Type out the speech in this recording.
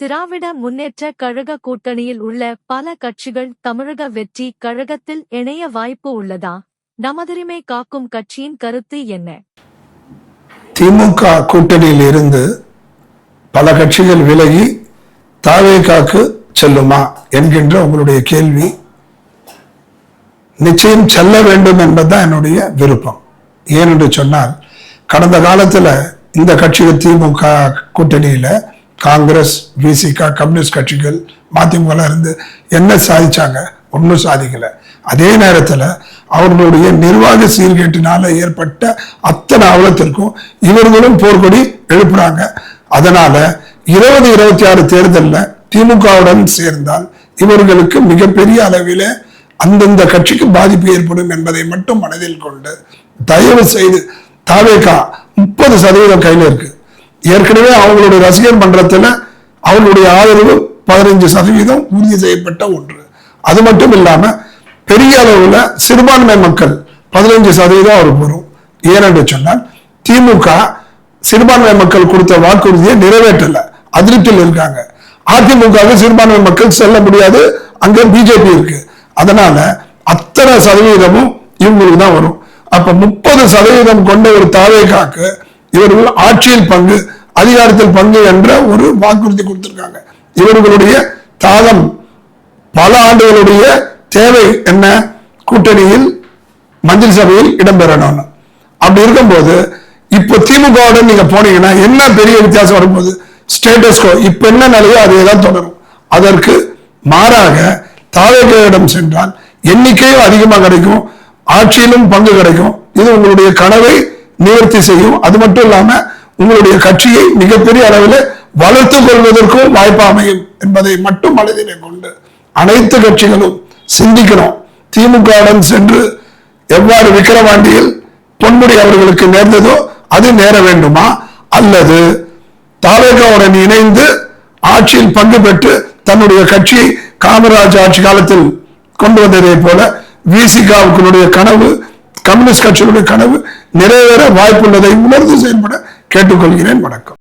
திராவிட முன்னேற்ற கழக கூட்டணியில் உள்ள பல கட்சிகள் தமிழக வெற்றி கழகத்தில் இணைய வாய்ப்பு உள்ளதா? நமதுரிமை காக்கும் கட்சியின் கருத்து என்ன? திமுக கூட்டணியில் இருந்து பல கட்சிகள் விலகி தாவேகாக்கு செல்லுமா என்கின்ற உங்களுடைய கேள்வி நிச்சயம் செல்ல வேண்டும் என்பதுதான் என்னுடைய விருப்பம். ஏனென்று சொன்னால் கடந்த காலத்துல இந்த கட்சிகள் திமுக கூட்டணியில காங்கிரஸ் விசிகா கம்யூனிஸ்ட் கட்சிகள் மதிமுகலாம் இருந்து என்ன சாதிச்சாங்க? ஒன்றும் சாதிக்கலை. அதே நேரத்தில் அவர்களுடைய நிர்வாக சீர்கேட்டினால ஏற்பட்ட அத்தனை அவலத்திற்கும் இவர்களும் போர்க்கொடி எழுப்புறாங்க. அதனால இருபது இருபத்தி ஆறு தேர்தலில் திமுகவுடன் சேர்ந்தால் இவர்களுக்கு மிகப்பெரிய அளவில் அந்தந்த கட்சிக்கு பாதிப்பு ஏற்படும் என்பதை மட்டும் மனதில் கொண்டு தயவு செய்து தாவேக்கா முப்பது சதவீதம் கையில் இருக்கு. ஏற்கனவே அவங்களுடைய ரசிகர் மன்றத்தில் அவங்களுடைய ஆதரவு பதினைஞ்சு சதவீதம் உறுதி செய்யப்பட்ட ஒன்று. அது மட்டும் இல்லாம பெரிய அளவுல சிறுபான்மை மக்கள் பதினைஞ்சு சதவீதம் அவருக்கு வரும். ஏனென்று சொன்னால் திமுக சிறுபான்மை மக்கள் கொடுத்த வாக்குறுதியை நிறைவேற்றல. அதிருப்தியில் இருக்காங்க. அதிமுக சிறுபான்மை மக்கள் செல்ல முடியாது. அங்க பிஜேபி இருக்கு. அதனால அத்தனை சதவீதமும் இவங்களுக்கு தான் வரும். அப்ப முப்பது சதவீதம் கொண்ட ஒரு தாவேக்காக்கு இவர்கள் ஆட்சியில் பங்கு அதிகாரத்தில் பங்கு என்ற ஒரு வாக்குறுதி கொடுத்திருக்காங்க. இவர்களுடைய தாகம் பல ஆண்டுகளுடைய தேவை என்ன? கூட்டணியில் மந்திரி சபையில் இடம்பெறணும். அப்படி இருக்கும்போது இப்போ திமுகவுடன் நீங்க போனீங்கன்னா என்ன பெரிய வித்தியாசம் வரும்போது ஸ்டேட்டஸ்கோ இப்ப என்ன நிலையோ அதே தான் தொடரும். அதற்கு மாறாக தாவேகையிடம் சென்றால் எண்ணிக்கையும் அதிகமாக கிடைக்கும் ஆட்சியிலும் பங்கு கிடைக்கும். இது உங்களுடைய கனவை நிவர்த்தி செய்யும். அது மட்டும் இல்லாம உங்களுடைய கட்சியை மிகப்பெரிய அளவில் வளர்த்துக் கொள்வதற்கும் வாய்ப்பு அமையும் என்பதை மட்டும் மனதிலே கொண்டு அனைத்து கட்சிகளும் சிந்திக்கணும். திமுகவுடன் சென்று எவ்வாறு விக்கிரவாண்டியில் பொன்முடி அவர்களுக்கு நேர்ந்ததோ அது நேர வேண்டுமா? அல்லது தாவேகாவுடன் இணைந்து ஆட்சியில் பங்கு பெற்று தன்னுடைய கட்சியை காமராஜ் ஆட்சி காலத்தில் கொண்டு வந்ததை போல விசிகாவுக்குடைய கனவு கம்யூனிஸ்ட் கட்சியினுடைய கனவு நிறைவேற வாய்ப்புள்ளதை உணர்ந்து செயல்பட கேட்டுக்கொள்கிறேன். வணக்கம்.